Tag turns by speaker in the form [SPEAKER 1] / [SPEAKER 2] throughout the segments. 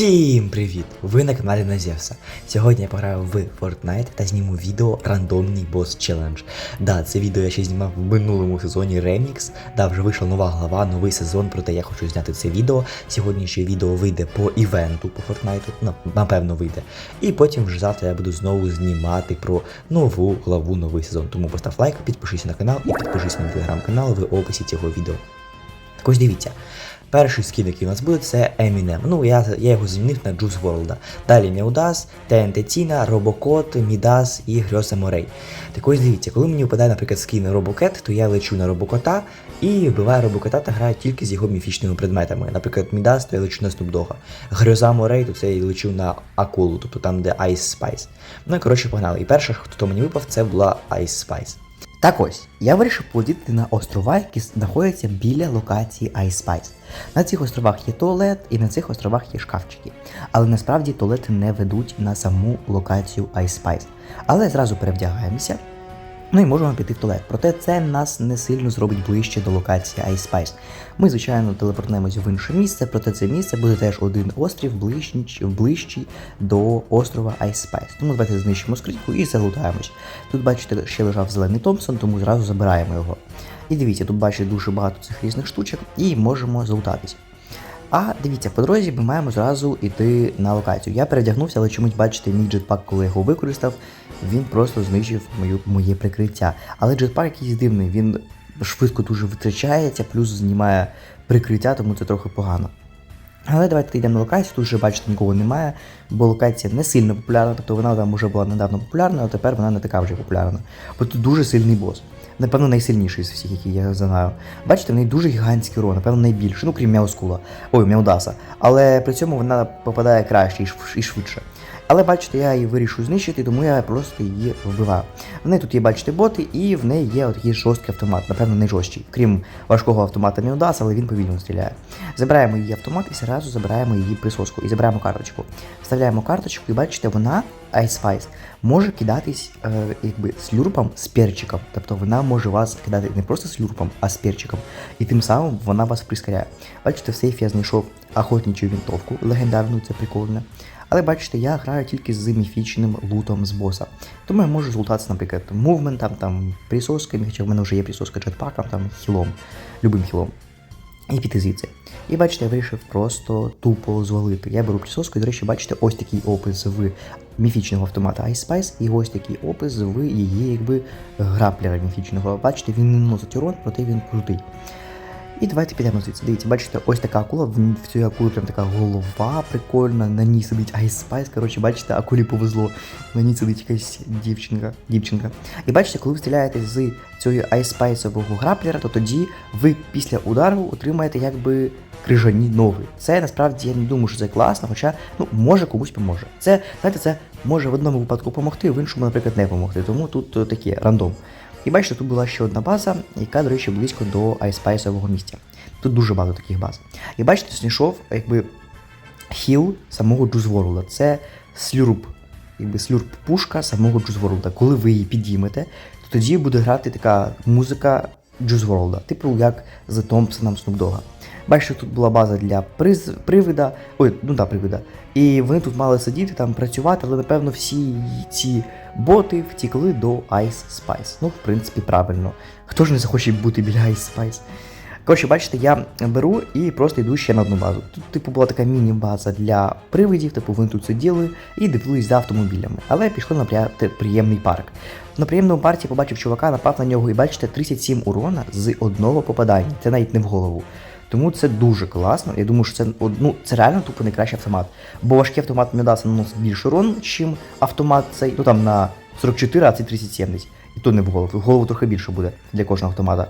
[SPEAKER 1] Всім привіт! Ви на каналі Назевса. Сьогодні я пограю в Fortnite та зніму відео рандомний бос челендж. Да, це відео я ще знімав в минулому сезоні Remix. Да, вже вийшла нова глава, новий сезон, проте я хочу зняти це відео. Сьогоднішнє відео вийде по івенту по Fortnite, напевно вийде. І потім вже завтра я буду знову знімати про нову главу, новий сезон. Тому постав лайк, підпишись на канал і підпишись на телеграм-канал в описі цього відео. Так ось дивіться. Перший скін, який у нас буде, це Eminem. Ну, я, я його змінив на Juice WRLD. Далі Меудас, TNT Тіна, Робокот, Мідас і Грьоса Морей. Так ось дивіться, коли мені випадає, наприклад, скін Робокет, то я лечу на Робокота і вбиваю Робокота та граю тільки з його міфічними предметами. Наприклад, Мідас, то я лечу на Снупдога. Грьоза Морей, то це я лечу на Акулу, тобто там, де Ice Spice. Ну і коротше погнали. І перше, хто мені випав, це була Ice Spice. Так ось, я вирішив полетіти на острова, які знаходяться біля локації Ice Spice. На цих островах є туалет і на цих островах є шкафчики. Але насправді туалети не ведуть на саму локацію Ice Spice. Але зразу перевдягаємося. Ну і можемо піти в туалет. Проте це нас не сильно зробить ближче до локації Ice. Ми, звичайно, телепортнемось в інше місце, проте це місце буде теж один острів ближчий, ближчий до острова Ice. Тому давайте знищимо скриньку і залутаємось. Тут, бачите, ще лежав зелений Томпсон, тому зразу забираємо його. І дивіться, тут бачите дуже багато цих різних штучок, і можемо залутатись. А дивіться, по дорозі ми маємо зразу йти на локацію. Я передягнувся, але чомусь бачите, мій джетпак, коли я його використав, він просто знищив мою, моє прикриття. Але джетпак якийсь дивний, він швидко дуже витрачається, плюс знімає прикриття, тому це трохи погано. Але давайте йдемо на локацію, тут вже бачите, нікого немає, бо локація не сильно популярна, тобто вона там вже була недавно популярна, але тепер вона не така вже популярна. Бо тут дуже сильний бос. Напевно, найсильніший з всіх, які я знаю. Бачите, в неї дуже гігантський урон, напевно, найбільший, ну крім Мяускула, ой, Мяудаса. Але при цьому вона попадає краще і швидше. Але бачите, я її вирішую знищити, тому я просто її вбиваю. В неї тут є, бачите, боти, і в неї є такий жорсткий автомат, напевно, найжорсткий. Крім важкого автомата не Міудас, але він повільно стріляє. Забираємо її автомат і зразу забираємо її присоску і забираємо карточку. Вставляємо карточку, і бачите, вона Ice Spice може кидатись е, якби слюрпом з перчиком. Тобто вона може вас кидати не просто слюрпом, а з перчиком. І тим самим вона вас прискоряє. Бачите, в сейфі я знайшов охотничу вінтовку легендарну, це прикольно. Але бачите, я граю тільки з міфічним лутом з боса. Тому я можу злутатися, наприклад, мувментом, там, присосками, хоча в мене вже є присоска джетпаком, там, хілом, любим хілом. І піти звідси. І бачите, я вирішив просто тупо звалити. Я беру присоску, і, до речі, бачите, ось такий опис в міфічного автомата Ice Spice, і ось такий опис в її якби граплера міфічного. Бачите, він не наносить урон, проте він крутий. І давайте підемо звідси. Дивіться, бачите, ось така акула, в, цій акули прям така голова прикольна, на ній сидить Spice, коротше, бачите, акулі повезло, на ній сидить якась дівчинка. дівчинка. І бачите, коли ви стріляєте з цього Spice граплера, то тоді ви після удару отримаєте якби крижані ноги. Це насправді я не думаю, що це класно, хоча ну може комусь поможе. Це, знаєте, це може в одному випадку допомогти, в іншому, наприклад, не допомогти. Тому тут е, таке рандом. І бачите, тут була ще одна база, яка, до речі, близько до айспайсового місця. Тут дуже багато таких баз. І бачите, знайшов якби хіл самого Джузворлда. Це слюрп, якби слюрп-пушка самого Джузворлда. Коли ви її підіймете, то тоді буде грати така музика Джузворлда, типу як з Томпсоном Снупдога. Бачите, тут була база для приз... привида, ой, ну да, привида. І вони тут мали сидіти, там працювати, але напевно всі ці боти втікли до Ice Spice. Ну, в принципі, правильно. Хто ж не захоче бути біля Ice Spice? Коротше, бачите, я беру і просто йду ще на одну базу. Тут, типу, була така міні-база для привидів, типу вони тут сиділи і дивились за автомобілями. Але пішли на приємний парк. На приємному парті побачив чувака, напав на нього і бачите 37 урона з одного попадання. Це навіть не в голову. Тому це дуже класно. Я думаю, що це ну, це реально тупо найкращий автомат. Бо важкий автомат Мідаса наносить більше урон, ніж автомат цей, ну там на 44, а цей 30-70. І то не в голову. В голову трохи більше буде для кожного автомата.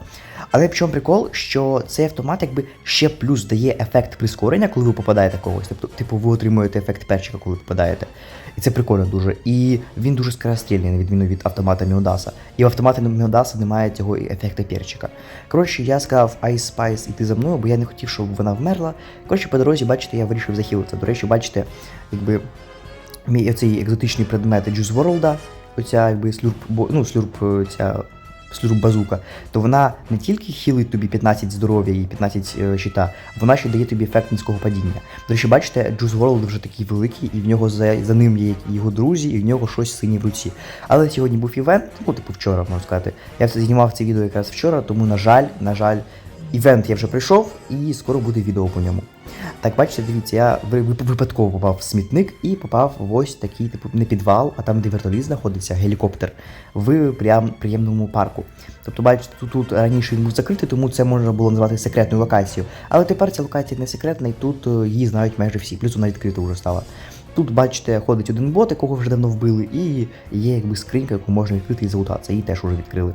[SPEAKER 1] Але в чому прикол, що цей автомат якби ще плюс дає ефект прискорення, коли ви попадаєте когось. Тобто, типу, ви отримуєте ефект перчика, коли попадаєте. І це прикольно дуже. І він дуже скорострільний, на відміну від автомата Міодаса. І в автоматі Міодаса немає цього ефекту перчика. Коротше, я сказав Ice Spice іти за мною, бо я не хотів, щоб вона вмерла. Коротше, по дорозі, бачите, я вирішив захилитися. До речі, бачите, якби мій оцей екзотичний предмет Juice World, оця якби слюрп, ну, слюрп, е, ця служу базука, то вона не тільки хілить тобі 15 здоров'я і 15 е, щита, вона ще дає тобі ефект низького падіння. До речі, бачите, Juice WRLD вже такий великий, і в нього за, за ним є його друзі, і в нього щось синє в руці. Але сьогодні був івент, ну типу вчора можна сказати. Я це знімав це відео якраз вчора, тому на жаль, на жаль, івент я вже прийшов, і скоро буде відео по ньому. Так, бачите, дивіться, я ви- ви- випадково попав в смітник і попав в ось такий, типу, не підвал, а там, де вертоліт знаходиться, гелікоптер, в прям приємному парку. Тобто, бачите, тут, тут раніше він був закритий, тому це можна було назвати секретною локацією. Але тепер ця локація не секретна, і тут е, її знають майже всі, плюс вона відкрита вже стала. Тут, бачите, ходить один бот, якого вже давно вбили, і є якби скринька, яку можна відкрити і залутатися, її теж вже відкрили.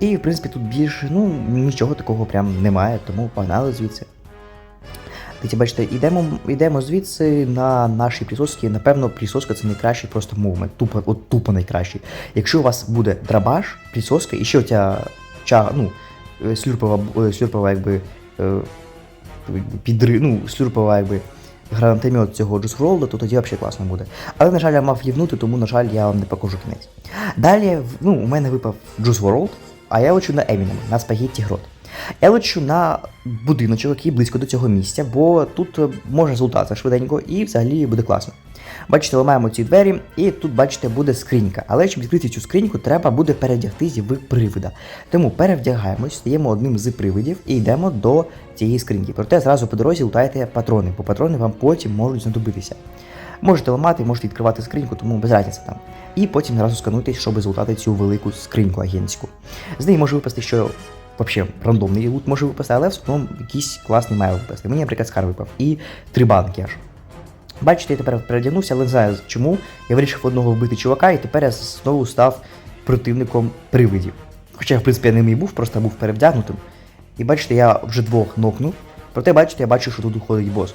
[SPEAKER 1] І, в принципі, тут більше, ну, нічого такого прям немає, тому погнали звідси. Дивіться, бачите, йдемо, йдемо звідси на нашій присоски. Напевно, присоска це найкращий просто мувмент. Тупо, от тупо найкращий. Якщо у вас буде драбаш, присоска і ще оця ча, ну, е, слюрпова, е, слюрпова якби, е, підри, ну, слюрпова якби гранатомет цього Джусфролда, то тоді взагалі класно буде. Але, на жаль, я мав ївнути, тому, на жаль, я вам не покажу кінець. Далі, ну, у мене випав WRLD, а я лечу на Еміном, на спагетті грот. Я на будиночок, який близько до цього місця, бо тут е, можна злутатися швиденько і взагалі буде класно. Бачите, ламаємо ці двері, і тут, бачите, буде скринька. Але щоб відкрити цю скриньку, треба буде перевдягтись в привида. Тому перевдягаємось, стаємо одним з привидів і йдемо до цієї скриньки. Проте зразу по дорозі лутайте патрони, бо патрони вам потім можуть знадобитися. Можете ламати, можете відкривати скриньку, тому без разниці там. І потім зразу скануйтесь, щоб злутати цю велику скриньку агентську. З неї може випасти, що взагалі рандомний лут може випасти, але в основному якийсь класний має випасти. Мені, наприклад, скар випав. І три банки аж. Бачите, я тепер передягнувся, але не знаю чому. Я вирішив одного вбити чувака, і тепер я знову став противником привидів. Хоча, в принципі, я ним і був, просто був перевдягнутим. І бачите, я вже двох нокнув. Проте, бачите, я бачу, що тут уходить бос.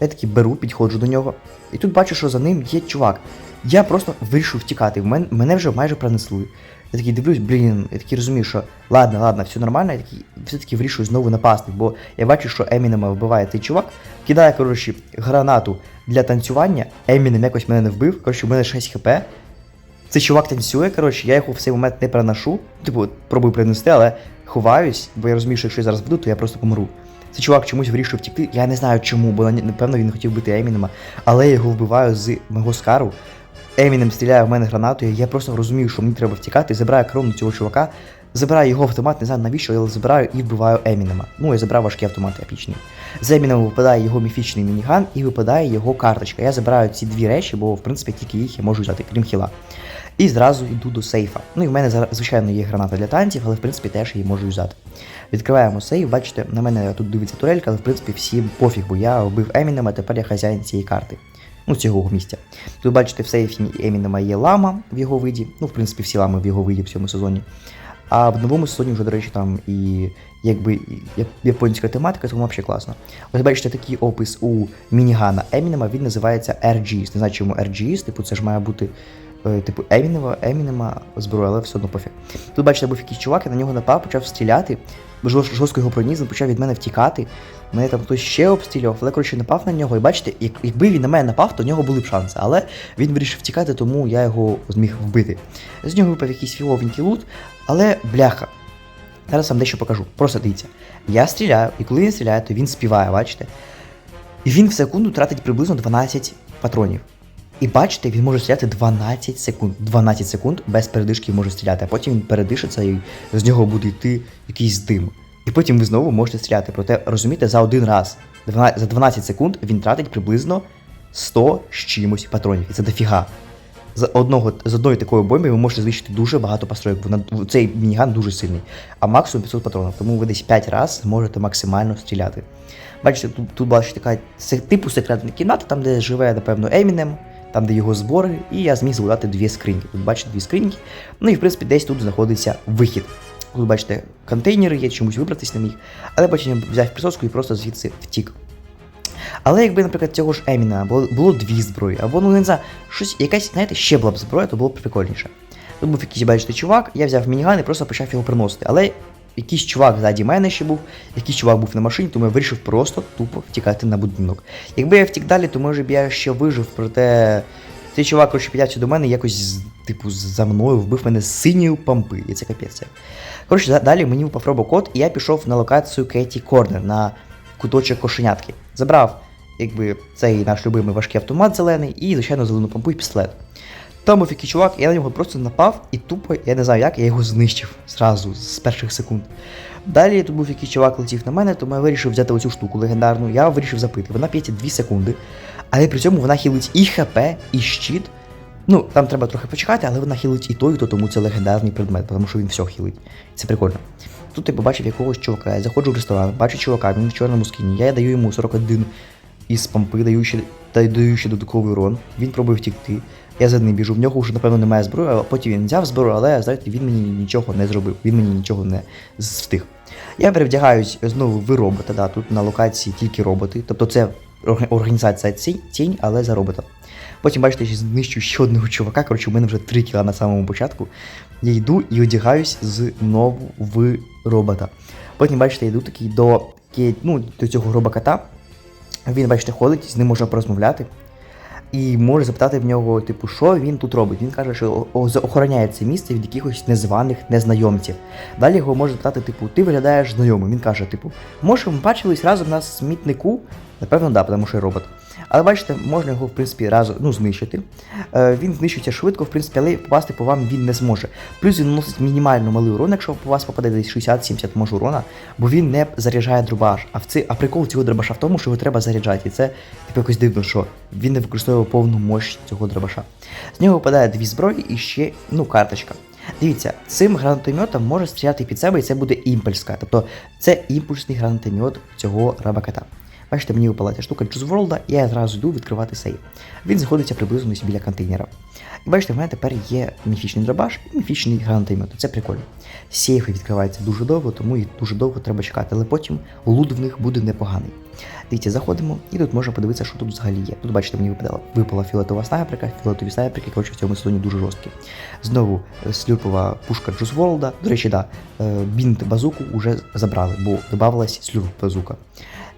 [SPEAKER 1] Я таки беру, підходжу до нього. І тут бачу, що за ним є чувак. Я просто вирішив втікати. Мене вже майже пронесли. Я такий дивлюсь, блін, я такий розумію, що ладно, ладно, все нормально, я такий все-таки вирішую знову напасти, бо я бачу, що Емінема вбиває цей чувак, кидає, коротше, гранату для танцювання, Емінем якось мене не вбив, коротше, у мене 6 хп. Цей чувак танцює, коротше, я його в цей момент не переношу, типу, пробую принести, але ховаюсь, бо я розумію, що якщо я зараз вбуду, то я просто помру. Цей чувак чомусь вирішив втікти, я не знаю чому, бо напевно він хотів бити Емінема, але я його вбиваю з мого скару. Емінем стріляє в мене гранатою, я просто розумію, що мені треба втікати, забираю крону цього чувака, забираю його автомат, не знаю навіщо, я забираю і вбиваю Емінема. Ну, я забрав важкий автомат епічний. З Емінема випадає його міфічний мініган і випадає його карточка. Я забираю ці дві речі, бо в принципі тільки їх я можу взяти, крім хіла. І зразу йду до сейфа. Ну і в мене звичайно є граната для танців, але в принципі теж її можу взяти. Відкриваємо сейф, бачите, на мене тут дивиться турелька, але в принципі всім пофіг, бо я вбив Емінема, тепер я хазяїн цієї карти. Ну, цього місця. Тут бачите, в сейфі Емінема є лама в його виді. Ну, в принципі, всі лами в його виді в цьому сезоні. А в новому сезоні вже, до речі, там і якби японська тематика, тому взагалі класно. Ось бачите, такий опис у мінігана Емінема, він називається RGS. Не знаю, чому RGS, типу, це ж має бути. Е, Типу Емінема, Емінема зброя, але все одно пофіг. Тут, бачите, був якийсь чувак, я на нього напав, почав стріляти, жорст- жорстко його проніс, він почав від мене втікати. Мене там хтось ще обстрілював, але коротше напав на нього. І бачите, як, якби він на мене напав, то в нього були б шанси. Але він вирішив втікати, тому я його зміг вбити. З нього випав якийсь філовенький лут, але бляха. Зараз вам дещо покажу. Просто дивіться. Я стріляю, і коли він стріляє, то він співає, бачите? І він в секунду тратить приблизно 12 патронів. І бачите, він може стріляти 12 секунд. 12 секунд без передишки може стріляти, а потім він передишиться і з нього буде йти якийсь дим. І потім ви знову можете стріляти. Проте розумієте, за один раз, за 12 секунд він тратить приблизно 100 з чимось патронів. І це дофіга. З одного з одної такої бомби ви можете знищити дуже багато построїк. Вона цей мініган дуже сильний, а максимум 500 патронів. Тому ви десь 5 разів можете максимально стріляти. Бачите, тут, тут бачите така типу секретна кімната, там де живе, напевно, Емінем, там де його збори, і я зміг згадати дві скриньки. Тут бачите дві скриньки. Ну і в принципі десь тут знаходиться вихід. Тут бачите, контейнери є, чомусь вибратись не міг. Але потім я взяв присоску і просто звідси втік. Але якби, наприклад, цього ж Еміна було, було дві зброї, або ну не знаю, щось, якась, знаєте, ще була б зброя, то було б прикольніше. Тут був якийсь, бачите, чувак, я взяв мініган і просто почав його приносити. Але якийсь чувак ззаді мене ще був, якийсь чувак був на машині, тому я вирішив просто тупо втікати на будинок. Якби я втік далі, то може б я ще вижив, проте Цей чувак, коротше, піднявся до мене якось, типу, за мною вбив мене з синьої пампи, і це капець. Коротше, далі мені випав робокод, і я пішов на локацію Кеті Корнер на куточок кошенятки. Забрав, якби, цей наш любимий важкий автомат зелений і, звичайно, зелену пампу і пістолет. Там був який чувак, я на нього просто напав і тупо, я не знаю як, я його знищив зразу, з перших секунд. Далі тут був якийсь чувак летів на мене, тому я вирішив взяти оцю штуку легендарну, я вирішив запити. Вона п'ється 2 секунди, але при цьому вона хілить і ХП, і щит. Ну, там треба трохи почекати, але вона хілить і то, і то, тому це легендарний предмет, тому що він все хілить. Це прикольно. Тут я побачив якогось чувака, я заходжу в ресторан, бачу чувака, він в чорному скіні, я даю йому 41 із пампи, даю ще, та даю ще додатковий урон, він пробує втікти. Я за ним біжу, в нього вже, напевно, немає зброї, а потім він взяв зброю, але, знаєте, він мені нічого не зробив, він мені нічого не встиг. Я перевдягаюсь знову в робота, да, тут на локації тільки роботи, тобто це організація тінь, але за робота. Потім, бачите, я ще знищу ще одного чувака, коротше, у мене вже 3 кіла на самому початку. Я йду і одягаюсь знову в робота. Потім, бачите, я йду такий до, ну, до цього робокота. Він, бачите, ходить, з ним можна порозмовляти. І може запитати в нього, типу, що він тут робить. Він каже, що охороняє це місце від якихось незваних незнайомців. Далі його може запитати, типу, ти виглядаєш знайомим. Він каже, типу, може, ми бачились разом на смітнику? Напевно, да, тому що робот. Але бачите, можна його, в принципі, разом ну, знищити. Е, він знищується швидко, в принципі, але попасти по вам він не зможе. Плюс він наносить мінімально малий урон, якщо по вас попаде десь 60-70 може урона, бо він не заряджає дробаш. А в ци, а прикол цього дробаша в тому, що його треба заряджати. І це типу якось дивно, що він не використовує повну мощь цього дробаша. З нього випадає дві зброї і ще ну, карточка. Дивіться, цим гранатометом може стріляти під себе, і це буде імпульска. Тобто це імпульсний гранатомет цього рабаката. Бачите, мені випала ця штука Джузворлда, і я зразу йду відкривати сейф. Він знаходиться приблизно біля контейнера. І бачите, в мене тепер є міфічний дробаш і міфічний гранатомет. Це прикольно. Сейфи відкриваються дуже довго, тому їх дуже довго треба чекати, але потім лут в них буде непоганий. Дивіться, заходимо, і тут можна подивитися, що тут взагалі є. Тут, бачите, мені випадала, випала фіолетова снайперка, фіолетові снайперки, коротше, в цьому сезоні дуже жорсткі. Знову е, слюрпова пушка Джузволда. До речі, да, е, бінт базуку вже забрали, бо додавалась слюрп базука.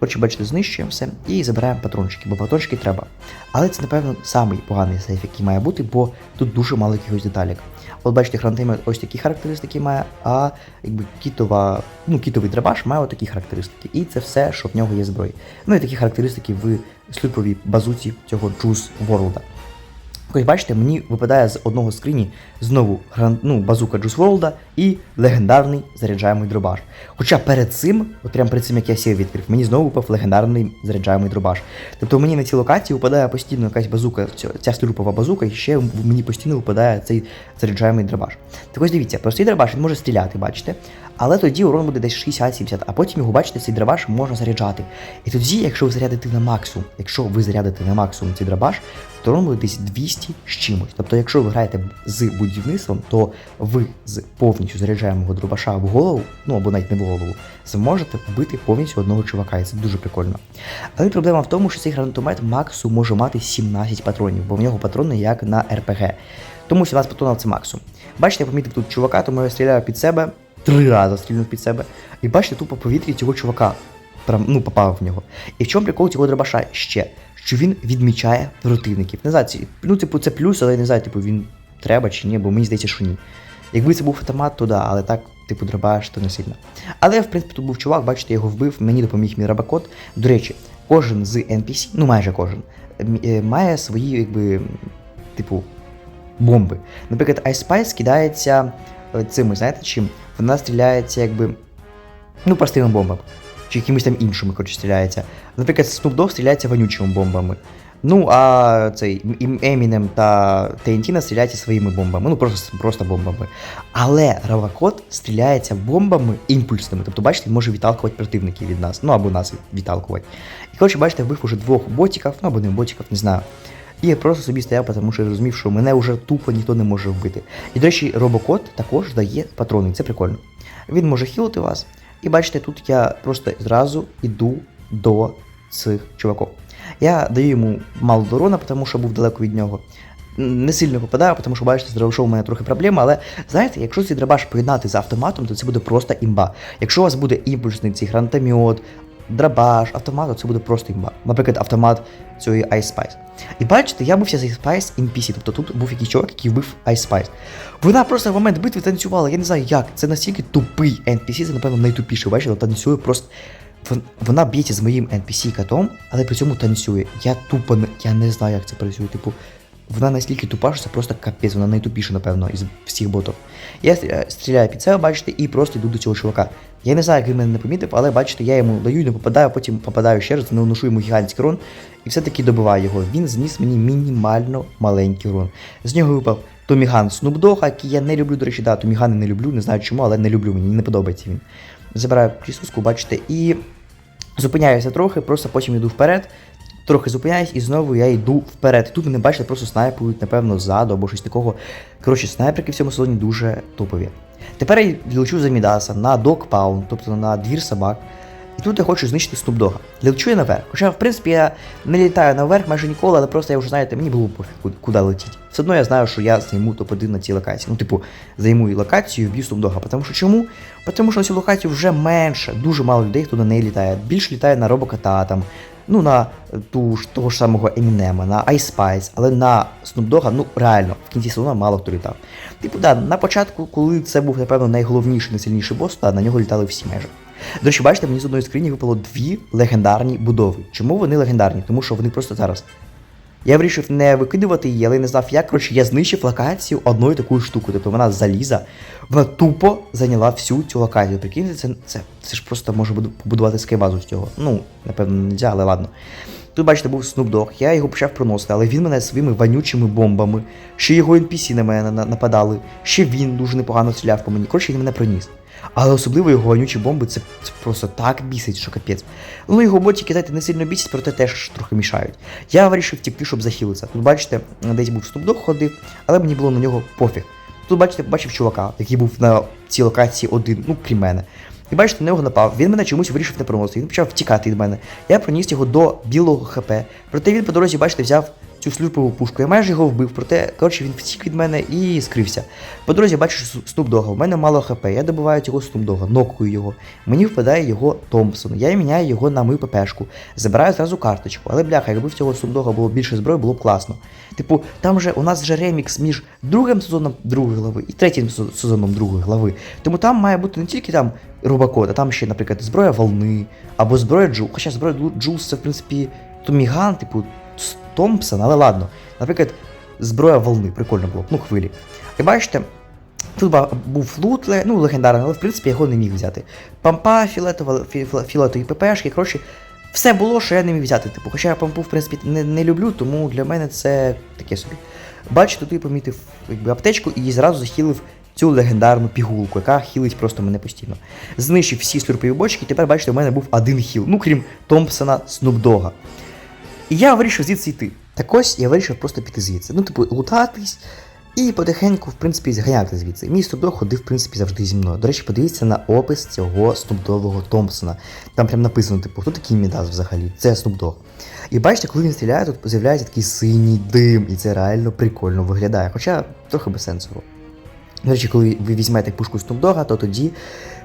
[SPEAKER 1] Коротше, бачите, знищуємо все і забираємо патрончики, бо патрончики треба. Але це, напевно, самий поганий сейф, який має бути, бо тут дуже мало якихось деталік. От бачите, гранатомет ось такі характеристики має, а якби кітова, ну, кітовий драбаш має отакі характеристики. І це все, що в нього є зброї. Ну і такі характеристики в слюповій базуці цього Juice World. Ось бачите, мені випадає з одного скрині знову ну, базука Juice World і легендарний заряджаємий дробаш. Хоча перед цим, от прямо перед цим як я сів відкрив, мені знову випав легендарний заряджаємий дробаш. Тобто мені на цій локації випадає постійно якась базука, ця- ця базука, і ще мені постійно випадає цей заряджаємий дробаш. Так ось дивіться, простий дробаш він може стріляти, бачите? Але тоді урон буде десь 60-70, а потім його, бачите, цей дробаш можна заряджати. І тоді, якщо ви зарядите на максимум, якщо ви зарядите на максимум цей дробаш, то урон буде десь 200 з чимось. Тобто, якщо ви граєте з будівництвом, то ви з повністю заряджаємого дробаша в голову, ну або навіть не в голову, зможете вбити повністю одного чувака, і це дуже прикольно. Але проблема в тому, що цей гранатомет максимум може мати 17 патронів, бо в нього патрони як на РПГ. Тому 17 патронів це максимум. Бачите, я помітив тут чувака, тому я стріляю під себе, три рази стрільнув під себе. І бачите, тупо в повітрі цього чувака прям, ну, попав в нього. І в чому прикол цього дробаша ще? Що він відмічає противників. Не знаю, ну, типу, це плюс, але я не знаю, типу, він треба чи ні, бо мені здається, що ні. Якби це був автомат, то да, але так, типу, дробаш, то не сильно. Але, в принципі, тут був чувак, бачите, його вбив, мені допоміг мій рабакот. До речі, кожен з NPC, ну майже кожен, е, має свої, якби, типу, бомби. Наприклад, Ice Spice кидається цими, знаєте чим? Вона стріляється, якби, ну, простими бомбами. Чи якимись там іншими, коротше, стріляється. Наприклад, Snoop Dogg стріляється вонючими бомбами. Ну, а цей Емінем та TNT стріляються своїми бомбами, ну просто, просто бомбами. Але Равакот стріляється бомбами імпульсними. Тобто, бачите, він може відталкувати противників від нас, ну або нас відталкувати. І коротше, бачите, вбив уже двох ботиків, ну або не ботиків, не знаю. І я просто собі стояв, тому що я розумів, що мене вже тупо ніхто не може вбити. І, до речі, робокот також дає патрони, це прикольно. Він може хілити вас. І бачите, тут я просто зразу йду до цих чуваків. Я даю йому мало урона, тому що був далеко від нього. Не сильно попадаю, тому що бачите, з у мене трохи проблема, але знаєте, якщо цей дробаш поєднати з автоматом, то це буде просто імба. Якщо у вас буде імпульсний цей гранатомет, драбаш, автомат, це буде просто імба. Наприклад, автомат цієї Ice Spice. І бачите, я бився за Ice Spice NPC, тобто тут був якийсь чувак, який вбив Ice Spice. Вона просто в момент битви танцювала, я не знаю як. Це настільки тупий NPC, це, напевно, найтупіший, вона танцює просто. Вона б'ється з моїм NPC котом, але при цьому танцює. Я тупо я не знаю, як це працює. Типу, вона настільки тупа, що це просто капець, вона найтупіша, напевно, із всіх ботів. Я стріляю, стріляю під себе, бачите, і просто йду до цього чувака. Я не знаю, як він мене не помітив, але бачите, я йому даю, не попадаю, потім попадаю ще раз, наношу йому гігантський урон, і все-таки добиваю його. Він зніс мені мінімально маленький урон. З нього випав Томіган Снупдога, який я не люблю, до речі, да, Томігани не люблю, не знаю чому, але не люблю, мені не подобається він. Забираю присуску, бачите, і зупиняюся трохи, просто потім йду вперед. Трохи зупиняюсь і знову я йду вперед. І тут мене бачите, просто снайпують, напевно, ззаду або щось такого. Коротше, снайперки в цьому сезоні дуже топові. Тепер я лечу за Мідаса на докпаун, тобто на двір собак. І тут я хочу знищити Снупдога. Лечу я наверх. Хоча, в принципі, я не літаю наверх майже ніколи, але просто я вже знаєте, мені було пофіг, куди- летіти. Все одно я знаю, що я займу топ-1 на цій локації. Ну, типу, займу і локацію, вб'ю Снупдога. Тому що чому? Тому що на цю локацію вже менше, дуже мало людей, хто на неї літає. Більше літає на робокота там. Ну, на ту ж того ж самого Емінема, на Ice Spice, але на Snoop Dogg, ну реально, в кінці сезону мало хто літав. Типу, да, на початку, коли це був, напевно, найголовніший, найсильніший бос, та на нього літали всі майже. До речі, бачите, мені з одної скрині випало дві легендарні будови. Чому вони легендарні? Тому що вони просто зараз. Я вирішив не викидувати її, але не знав як. Коротше, я знищив локацію одною такою штукою. Тобто вона заліза, вона тупо зайняла всю цю локацію. Прикиньте, це, це, це ж просто може буду- побудувати скайбазу з цього. Ну, напевно, не можна, але ладно. Тут, бачите, був Snoop Dogg, я його почав проносити, але він мене своїми вонючими бомбами, ще його NPC на мене нападали, ще він дуже непогано стріляв по мені. Коротше, він мене проніс. Але особливо його вонючі бомби, це, це просто так бісить, що капець. Ну, його ботики, знаєте, не сильно бісять, проте теж трохи мішають. Я вирішив втікти, щоб захилитися. Тут, бачите, десь був Dogg ходив, але мені було на нього пофіг. Тут, бачите, бачив чувака, який був на цій локації один, ну, крім мене. І бачите, на нього напав. Він мене чомусь вирішив не проносити. Він почав втікати від мене. Я проніс його до білого ХП. Проте він по дорозі, бачите, взяв цю слюпову пушку. Я майже його вбив, проте, коротше, він втік від мене і скрився. По дорозі бачу Снупдога. У мене мало ХП. Я добиваю цього Снупдога, нокую його. Мені впадає його Томпсон. Я міняю його на мою ППшку. Забираю зразу карточку. Але бляха, якби в цього Снупдога було більше зброї, було б класно. Типу, там же у нас же ремікс між другим сезоном другої глави і третім сезоном другої глави. Тому там має бути не тільки там робокод, а там ще, наприклад, зброя волни або зброя Джул. Хоча зброя Джу- Джулс це, в принципі, Томіган, типу, з Томпсон, але ладно. Наприклад, зброя волни, прикольно було, ну хвилі. І бачите, тут був лут, ну, легендарний, але в принципі я його не міг взяти. Пампа, філетова, фі- фі- філетові ППшки, коротше, все було, що я не міг взяти. Типу, хоча я пампу, в принципі, не, не люблю, тому для мене це таке собі. Бачите, тут я помітив якби, аптечку і зразу захилив цю легендарну пігулку, яка хілить просто мене постійно. Знищив всі слюрпові бочки, і тепер, бачите, у мене був один хіл, ну крім Томпсона Снупдога. І я вирішив звідси йти. Так ось я вирішив просто піти звідси. Ну, типу, лутатись і потихеньку, в принципі, зганяти звідси. Мій Снупдог ходив, в принципі, завжди зі мною. До речі, подивіться на опис цього снупдового Томпсона. Там прям написано, типу, хто такий Мідас взагалі? Це Снупдог. І бачите, коли він стріляє, тут з'являється такий синій дим, і це реально прикольно виглядає. Хоча трохи безсенсово. До речі, коли ви візьмете пушку Снупдога, то тоді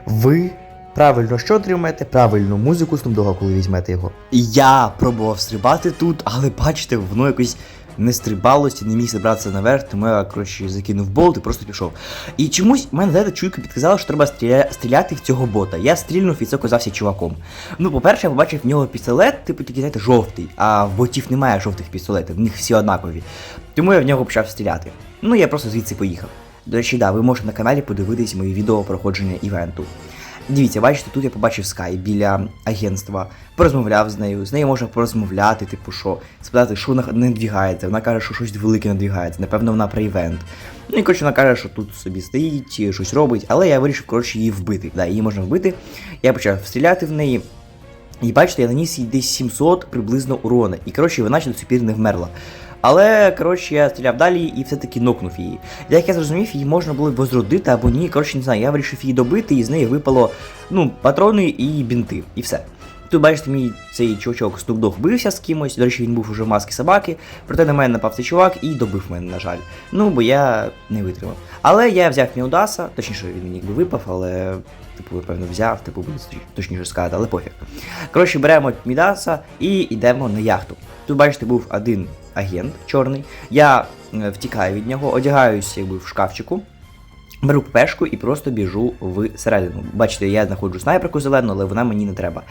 [SPEAKER 1] ви правильно що отримаєте? Правильну музику Снупдога, коли візьмете його. Я пробував стрибати тут, але бачите, воно якось не стрибалося, не міг забратися наверх, тому я, коротше, закинув болт і просто пішов. І чомусь мене знаєте, чуйка підказала, що треба стріля... стріляти в цього бота. Я стрільнув і це оказався чуваком. Ну, по-перше, я побачив в нього пістолет, типу такий, знаєте, жовтий, а в ботів немає жовтих пістолетів, в них всі однакові. Тому я в нього почав стріляти. Ну, я просто звідси поїхав. До речі, да, ви можете на каналі подивитись мої відео проходження івенту. Дивіться, бачите, тут я побачив Скай біля агентства, порозмовляв з нею. З нею можна порозмовляти, типу, що спитати, що надвігається. Вона каже, що щось велике надвігається. Напевно, вона про івент. Ну і коротше, вона каже, що тут собі стоїть, щось робить, але я вирішив, коротше, її вбити. Да, її можна вбити. Я почав стріляти в неї. І бачите, я наніс їй десь 700 приблизно урона. І коротше, вона ще до цих пір не вмерла. Але коротше я стріляв далі і все-таки нокнув її. Як я зрозумів, її можна було возродити або ні. Коротше, не знаю, я вирішив її добити, і з неї випало ну, патрони і бінти, і все. Тут бачите, мій цей чувачок Snoop бився з кимось, до речі, він був уже в маски собаки, проте на мене напав цей чувак і добив мене, на жаль. Ну, бо я не витримав. Але я взяв Міудаса, точніше, він мені якби випав, але, типу, напевно, взяв, типу, буде точніше сказати, але пофіг. Коротше, беремо Мідаса і йдемо на яхту. Тут, бачите, був один агент чорний. Я е, втікаю від нього, одягаюся якби в шкафчику. Беру пешку і просто біжу всередину. Бачите, я знаходжу снайперку зелену, але вона мені не треба.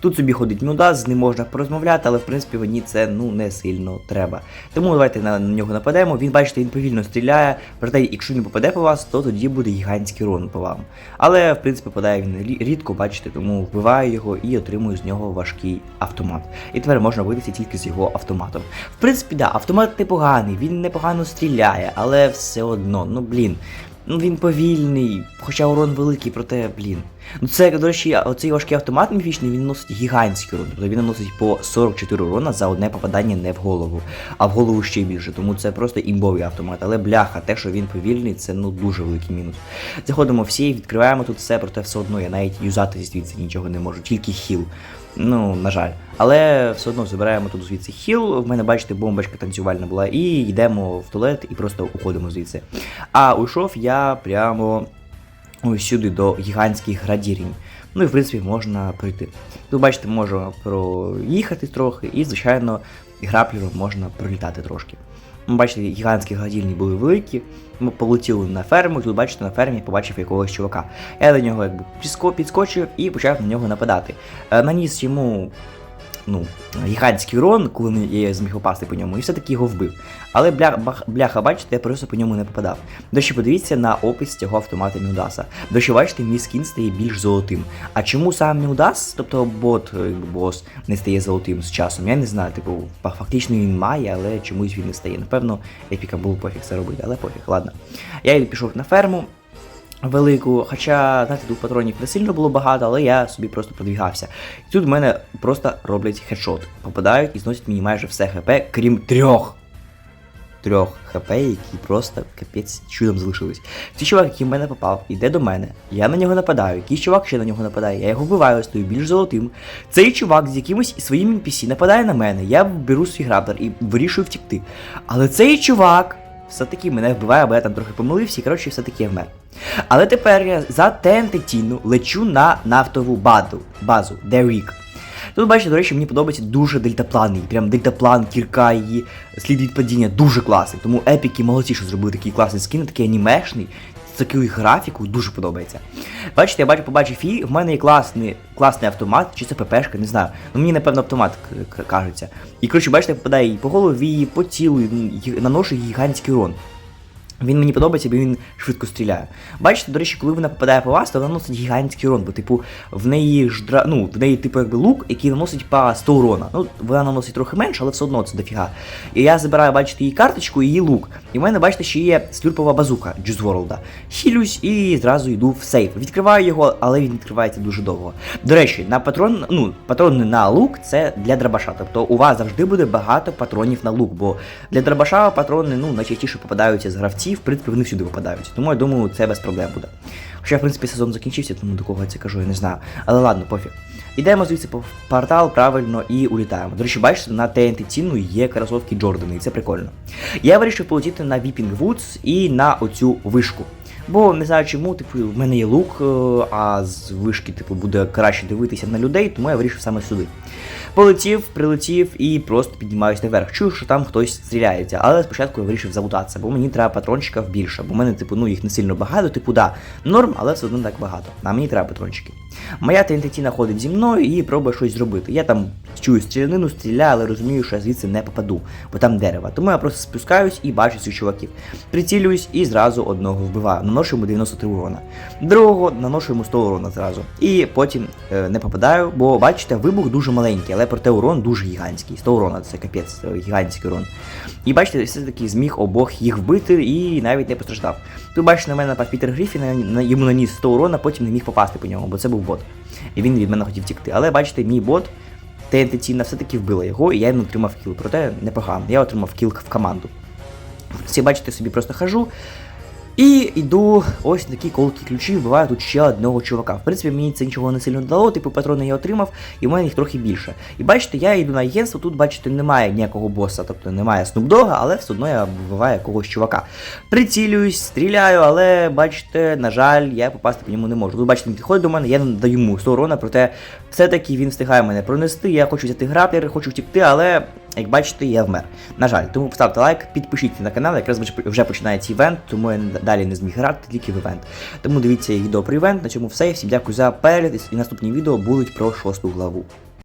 [SPEAKER 1] Тут собі ходить мюда, з ним можна порозмовляти, але в принципі мені це ну не сильно треба. Тому давайте на, нього нападемо. Він, бачите, він повільно стріляє. Проте, якщо він попаде по вас, то тоді буде гігантський рон по вам. Але в принципі попадає він рідко, бачите, тому вбиваю його і отримую з нього важкий автомат. І тепер можна битися тільки з його автоматом. В принципі, да, автомат непоганий, він непогано стріляє, але все одно, ну блін. Ну він повільний, хоча урон великий, проте, блін. Ну це, до речі, оцей важкий автомат міфічний, він носить гігантський урон. Тобто він наносить по 44 урона за одне попадання не в голову, а в голову ще більше. Тому це просто імбовий автомат. Але бляха, те, що він повільний, це ну дуже великий мінус. Заходимо всі, відкриваємо тут все, проте все одно я навіть юзати звідси нічого не можу, тільки хіл. Ну, на жаль. Але все одно забираємо тут звідси хіл. В мене, бачите, бомбочка танцювальна була, і йдемо в туалет і просто уходимо звідси. А уйшов я прямо ось сюди до гігантських градірень. Ну і в принципі можна пройти. Тут, бачите, можна проїхати трохи, і, звичайно, граплером можна пролітати трошки. Ну, Бачите, гігантські гладільні були великі. Ми полетіли на ферму, і тут бачите, на фермі побачив якогось чувака. Я до нього якби підскочив і почав на нього нападати. Е, Наніс йому ну, гігантський урон, коли я зміг попасти по ньому, і все-таки його вбив. Але бля, бляха, бачите, я просто по ньому не попадав. До речі, подивіться на опис цього автомата Мюдаса. До речі, бачите, мій скін стає більш золотим. А чому сам Мюдас, тобто бот, е, бос, не стає золотим з часом? Я не знаю, типу, фактично він має, але чомусь він не стає. Напевно, епіка було пофіг це робити, але пофіг, ладно. Я пішов на ферму. Велику, хоча, знаєте, тут патронів не сильно було багато, але я собі просто продвігався. І тут в мене просто роблять хедшот. Попадають і зносять мені майже все хп, крім трьох. Трьох хп, які просто капець чудом залишились. Цей чувак, який в мене попав, іде до мене. Я на нього нападаю. Якийсь чувак ще на нього нападає. Я його вбиваю, стою більш золотим. Цей чувак з якимось своїм NPC нападає на мене. Я беру свій граптор і вирішую втікти. Але цей чувак все-таки мене вбиває, бо я там трохи помилився, і коротше, все-таки вмер. Але тепер я за ТНТ Тіну лечу на нафтову базу, базу Дерік. Тут, бачите, до речі, мені подобається дуже дельтаплан. Прям дельтаплан, кірка її, слід від падіння дуже класний. Тому епіки молодці, що зробили такий класний скін, такий анімешний, такою графікою, дуже подобається. Бачите, я бачу, побачив і в мене є класний, класний автомат, чи це ППшка, не знаю. Ну мені, напевно, автомат к- кажеться. І коротше, бачите, попадає і по голові, по тілу, і гі- наношу гігантський урон. Він мені подобається, бо він швидко стріляє. Бачите, до речі, коли вона попадає по вас, то вона наносить гігантський урон, бо типу в неї ж дра... ну, в неї, типу, якби лук, який наносить по 100 урона. Ну, вона наносить трохи менше, але все одно це дофіга. І я забираю, бачите, її карточку і її лук. І в мене, бачите, ще є слюрпова базука World. Хілюсь і зразу йду в сейф. Відкриваю його, але він відкривається дуже довго. До речі, на патрон, ну, патрони на лук це для драбаша. Тобто у вас завжди буде багато патронів на лук, бо для драбаша патрони ну, найчастіше попадаються з гравців, в принципі, вони всюди випадають. Тому я думаю, це без проблем буде. Хоча, в принципі, сезон закінчився, тому до кого я це кажу, я не знаю. Але ладно, пофіг. Ідемо звідси по портал правильно і улітаємо. До речі, бачите, на TNT ціну є кросовки Джордани, і це прикольно. Я вирішив полетіти на Віпінг Вудс і на оцю вишку. Бо не знаю чому, типу, в мене є лук, е, а з вишки, типу, буде краще дивитися на людей, тому я вирішив саме сюди. Полетів, прилетів і просто піднімаюсь наверх. Чую, що там хтось стріляється, але спочатку я вирішив залутатися, бо мені треба патрончиків більше, бо в мене, типу, ну їх не сильно багато, типу, да, норм, але все одно так багато. А мені треба патрончики. Моя ТНТ знаходить зі мною і пробує щось зробити. Я там чую стрілянину, стріляю, але розумію, що я звідси не попаду, бо там дерева. Тому я просто спускаюсь і бачу цих чуваків. Прицілююсь і зразу одного вбиваю. Наношу йому 93 урона. Другого наношу йому 100 урона зразу. І потім е, не попадаю, бо бачите, вибух дуже маленький, але проте урон дуже гігантський. 100 урона це капець, е, гігантський урон. І бачите, все-таки зміг обох їх вбити і навіть не постраждав. Тут бачите, на мене напав Пітер Гріфін, йому наніс 100 урона, потім не міг попасти по ньому, бо це був бот. І він від мене хотів тікти. Але бачите, мій бот. ТНТ Ціна все-таки вбила його, і я йому отримав кіл. Проте непогано. Я отримав кіл в команду. Всі бачите, собі просто хожу. І йду ось такі колки ключі, вбиваю тут ще одного чувака. В принципі, мені це нічого не сильно дало, типу патрони я отримав, і в мене їх трохи більше. І бачите, я йду на агентство, тут, бачите, немає ніякого боса, тобто немає снупдога, але все одно я вбиваю якогось чувака. Прицілююсь, стріляю, але бачите, на жаль, я попасти по ньому не можу. Тут бачите, він підходить до мене, я даю йому 100 урона, проте все-таки він встигає мене пронести. Я хочу взяти граплер, хочу втікти, але. Як бачите, я вмер. На жаль, тому поставте лайк, підпишіться на канал, якраз вже починається івент, тому я далі не зміг грати, тільки в івент. Тому дивіться відео про івент. На цьому все. Всім дякую за перегляд і наступні відео будуть про шосту главу.